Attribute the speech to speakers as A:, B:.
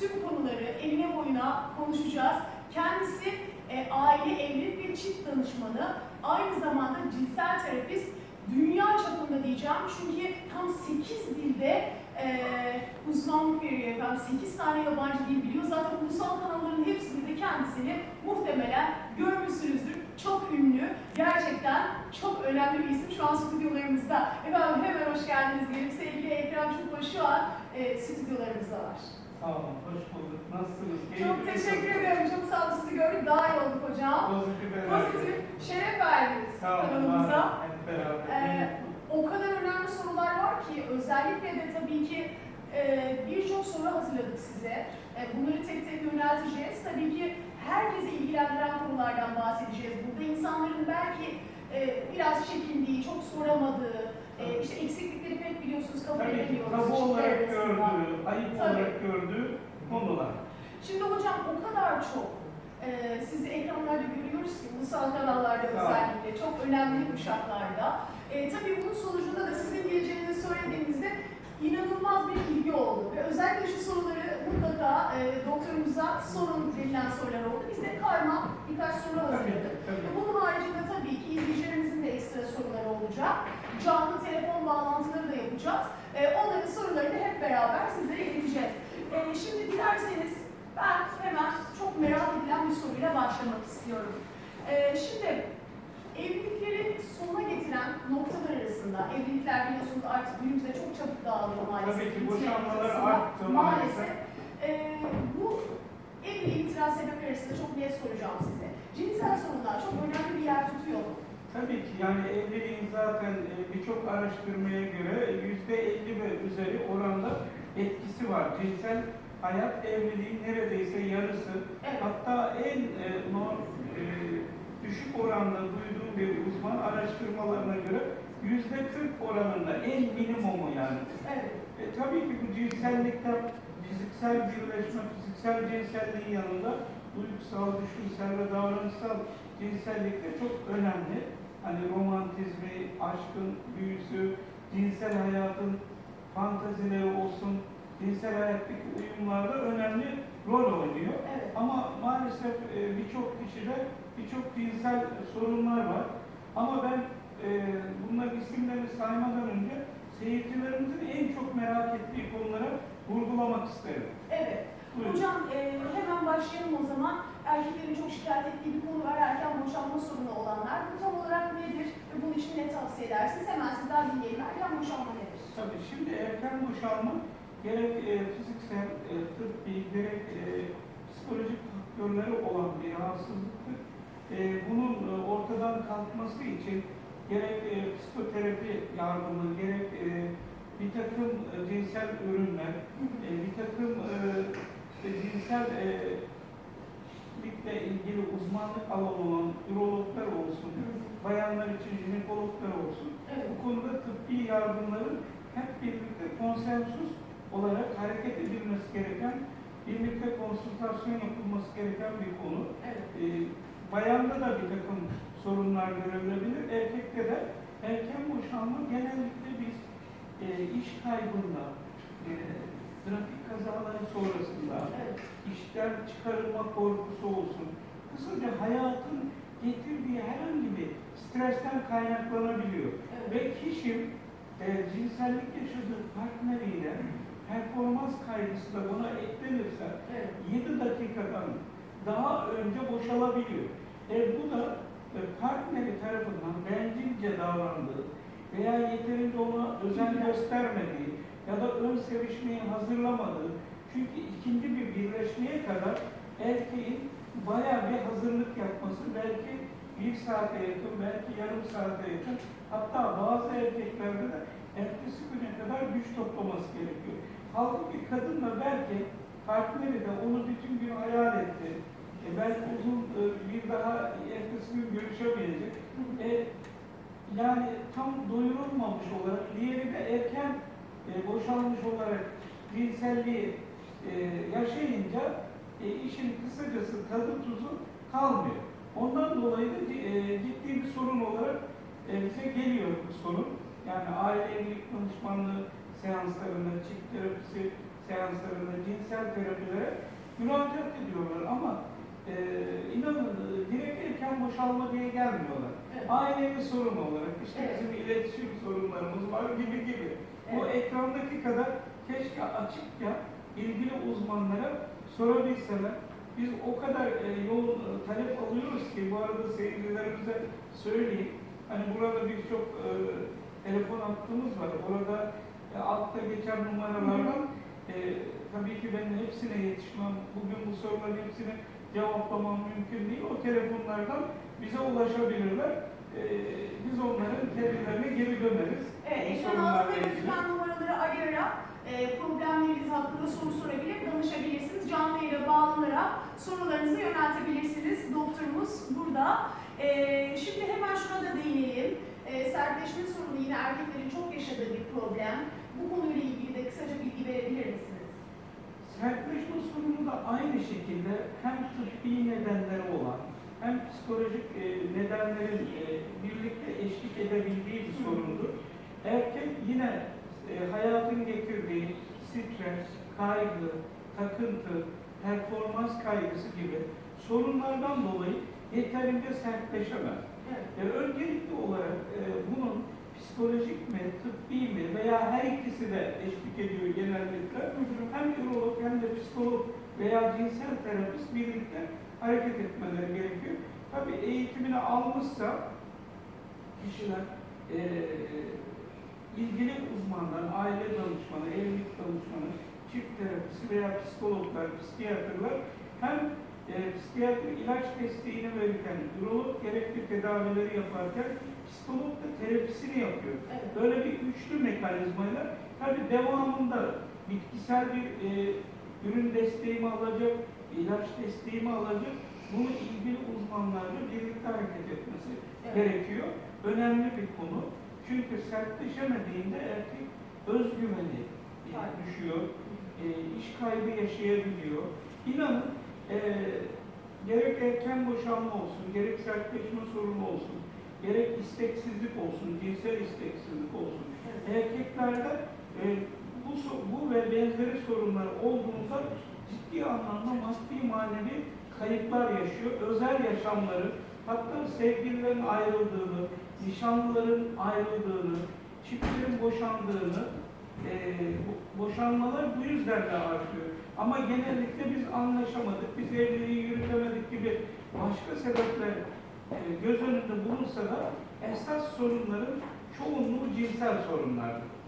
A: tüm konuları eline boyuna konuşacağız. Kendisi e, aile, evlilik ve çift danışmanı. Aynı zamanda cinsel terapist. Dünya çapında diyeceğim çünkü tam 8 dilde e, uzmanlık veriyor efendim. 8 tane yabancı dil biliyor. Zaten ulusal kanalların hepsinde de kendisini muhtemelen görmüşsünüzdür. Çok ünlü, gerçekten çok önemli bir isim şu an stüdyolarımızda. Efendim hemen hoş geldiniz diyelim. Sevgili Ekrem Çubba şu an e, stüdyolarımızda var.
B: Sağ olun, hoş bulduk. Nasılsınız?
A: Çok
B: Keyifli
A: teşekkür
B: misiniz?
A: ederim. Çok sağ olun. Sizi gördük. Daha iyi olduk hocam.
B: Pozitif enerji.
A: Pozitif şeref verdiniz
B: Sağ olun,
A: kanalımıza.
B: Hep beraber.
A: Ee, o kadar önemli sorular var ki özellikle de tabii ki e, birçok soru hazırladık size. E, bunları tek tek yönelteceğiz. Tabii ki herkesi ilgilendiren konulardan bahsedeceğiz. Burada insanların belki e, biraz çekindiği, çok soramadığı, biliyorsunuz kabul
B: Tabii ki
A: edemiyoruz.
B: tabu olarak
A: arasında.
B: gördüğü, ayıp
A: Tabii.
B: olarak gördüğü konular.
A: Şimdi hocam o kadar çok e, sizi ekranlarda görüyoruz ki ulusal kanallarda
B: Sağ olun.
A: özellikle çok önemli kuşaklarda. E, tabii bunun sonucunda da sizin geleceğinizi söylediğimizde inanılmaz bir ilgi oldu. Ve özellikle şu soruları mutlaka e, doktorumuza sorun denilen sorular oldu. Biz de karma birkaç soru hazırladık.
B: tabii.
A: Bunun haricinde tabii ki izleyicilerimizin de ekstra soruları olacak. Canlı telefon bağlantıları da yapacağız. E, onların sorularını hep beraber sizlere ileteceğiz. E, şimdi dilerseniz ben hemen çok merak edilen bir soruyla başlamak istiyorum. E, şimdi evlilikleri sona getiren noktalar arasında, evlilikler biliyorsunuz artık günümüzde çok çabuk dağılıyor maalesef.
B: Tabii ki boşanmalar arttı
A: Maalesef. E, bu evliliğe itiraz sebepleri arasında çok net soracağım size. Cinsel sorunlar çok önemli bir yer tutuyor mu?
B: Tabii ki yani evliliğin zaten e, birçok araştırmaya göre yüzde 50 ve üzeri oranda etkisi var. Cinsel hayat evliliğin neredeyse yarısı.
A: Evet.
B: Hatta en e, no, e, düşük oranda duyduğum bir uzman araştırmalarına göre yüzde 40 oranında en minimumu yani.
A: Evet.
B: E, tabii ki bu cinsellikte fiziksel birleşme, fiziksel cinselliğin yanında duygusal, düşünsel ve davranışsal cinsellik de çok önemli. Hani romantizmi, aşkın büyüsü, cinsel hayatın fantazileri olsun, cinsel hayattaki uyumlarda önemli rol oynuyor.
A: Evet.
B: Ama maalesef e, birçok kişide birçok cinsel sorunlar var. Ama ben e, bunların isimlerini saymadan önce seyircilerimizin en çok merak ettiği konulara vurgulamak isterim.
A: Evet.
B: Buyurun.
A: Hocam e, hemen başlayalım o zaman. Erkeklerin çok şikayet ettiği bir konu var. Erken boşanma sorunu olanlar. Bu tam olarak nedir ve bunun için ne tavsiye edersiniz? Hemen sizden dinleyelim. Erken boşanma nedir?
B: Tabii şimdi erken boşanma gerek e, fiziksel, e, tıbbi, gerek e, psikolojik faktörleri olan bir rahatsızlıktır. E, bunun e, ortadan kalkması için gerek e, psikoterapi yardımı, gerek e, bir takım e, cinsel ürünler, e, bir takım e, cinsel e, likle ilgili uzmanlık alanı olan ürologlar olsun, bayanlar için jinekologlar olsun,
A: Evet.
B: bu konuda tıbbi yardımların hep birlikte konsensus olarak hareket edilmesi gereken, birlikte konsültasyon yapılması gereken bir konu.
A: Evet.
B: Ee, bayanda da bir takım sorunlar görülebilir, erkekte de erken boşanma genellikle biz e, iş kaybında, e, trafik kazaları sonrasında,
A: Evet.
B: işten çıkarılma korkusu olsun, kısaca hayatın getirdiği herhangi bir stresten kaynaklanabiliyor.
A: Evet.
B: Ve kişi e, cinsellik yaşadığı partneriyle performans kaygısı da buna eklenirse
A: Evet.
B: 7 dakikadan daha önce boşalabiliyor. E, bu da e, partneri tarafından bencilce davrandığı veya yeterince ona özen göstermediği ya da ön sevişmeyi hazırlamadığı çünkü ikinci bir birleşmeye kadar erkeğin bayağı bir hazırlık yapması belki bir saate yakın, belki yarım saate yakın hatta bazı erkeklerde de ertesi güne kadar güç toplaması gerekiyor. Halbuki kadın da belki partneri de onu bütün gün hayal etti. E belki uzun e, bir daha ertesi gün görüşemeyecek. E, yani tam doyurulmamış olarak, diğeri de erken e, boşalmış olarak cinselliği e, yaşayınca e, işin kısacası tadı tuzu kalmıyor. Ondan dolayı da e, ciddi bir sorun olarak e, bize geliyor bu sorun. Yani aile evlilik danışmanlığı seanslarına, çift terapisi seanslarına, cinsel terapilere müracaat ediyorlar ama e, inanın e, direkt erken boşalma diye gelmiyorlar.
A: Evet.
B: Ailevi sorun olarak, işte
A: evet.
B: bizim iletişim sorunlarımız var gibi gibi.
A: Evet.
B: O ekrandaki kadar keşke açıkça ilgili uzmanlara sorabilseler. Biz o kadar e, yoğun e, talep alıyoruz ki bu arada seyircilerimize söyleyeyim. Hani burada birçok e, telefon hattımız var. Orada e, altta geçen numaralardan e, tabii ki ben hepsine yetişmem. Bugün bu soruların hepsini cevaplamam mümkün değil. O telefonlardan bize ulaşabilirler. E, biz onların kendilerine geri döneriz.
A: Evet, ekran altında gözüken numaraları arayarak problemleriniz hakkında soru sorabilir, danışabilirsiniz. Canlı yayına bağlanarak sorularınızı yöneltebilirsiniz. Doktorumuz burada. E, şimdi hemen şuna da değinelim. E, sertleşme sorunu yine erkeklerin çok yaşadığı bir problem. Bu konuyla ilgili de kısaca bilgi verebilir misiniz?
B: Sertleşme sorunu da aynı şekilde hem tıbbi nedenleri olan hem psikolojik e, nedenlerin e, birlikte eşlik edebildiği bir sorundur. Erkek yine e, hayatın getirdiği stres, kaygı, takıntı, performans kaygısı gibi sorunlardan dolayı yeterince sertleşemez.
A: Evet.
B: E, öncelikli olarak e, bunun psikolojik mi, tıbbi mi veya her ikisi de eşlik ediyor genellikle. Hem ürolog hem de psikolog veya cinsel terapist birlikte hareket etmeleri gerekiyor. Tabii eğitimini almışsa kişiler e, uzmanlar, aile danışmanı, evlilik danışmanı, çift terapisi veya psikologlar, psikiyatrlar hem e, psikiyatri ilaç desteğini verirken, ürolog gerekli tedavileri yaparken psikolog da terapisini yapıyor.
A: Evet.
B: Böyle bir üçlü mekanizmayla tabii devamında bitkisel bir e, ürün desteğimi alacak, ilaç desteğimi alacak. Bunu ilgili uzmanlarla birlikte hareket etmesi
A: Evet.
B: gerekiyor. Önemli bir konu. Çünkü sertleşemediğinde erkek özgüveni e, düşüyor, e, iş kaybı yaşayabiliyor. İnanın e, gerek erken boşanma olsun, gerek sertleşme sorunu olsun, gerek isteksizlik olsun, cinsel isteksizlik olsun. Erkeklerde e, bu, bu ve benzeri sorunlar olduğunda ciddi anlamda maddi manevi kayıplar yaşıyor. Özel yaşamları, hatta sevgililerin ayrıldığını, nişanlıların ayrıldığını, çiftlerin boşandığını, e, boşanmalar bu yüzden de artıyor. Ama genellikle biz anlaşamadık, biz evliliği yürütemedik gibi başka sebepler e, göz önünde bulunsa da esas sorunların çoğunluğu cinsel sorunlardır.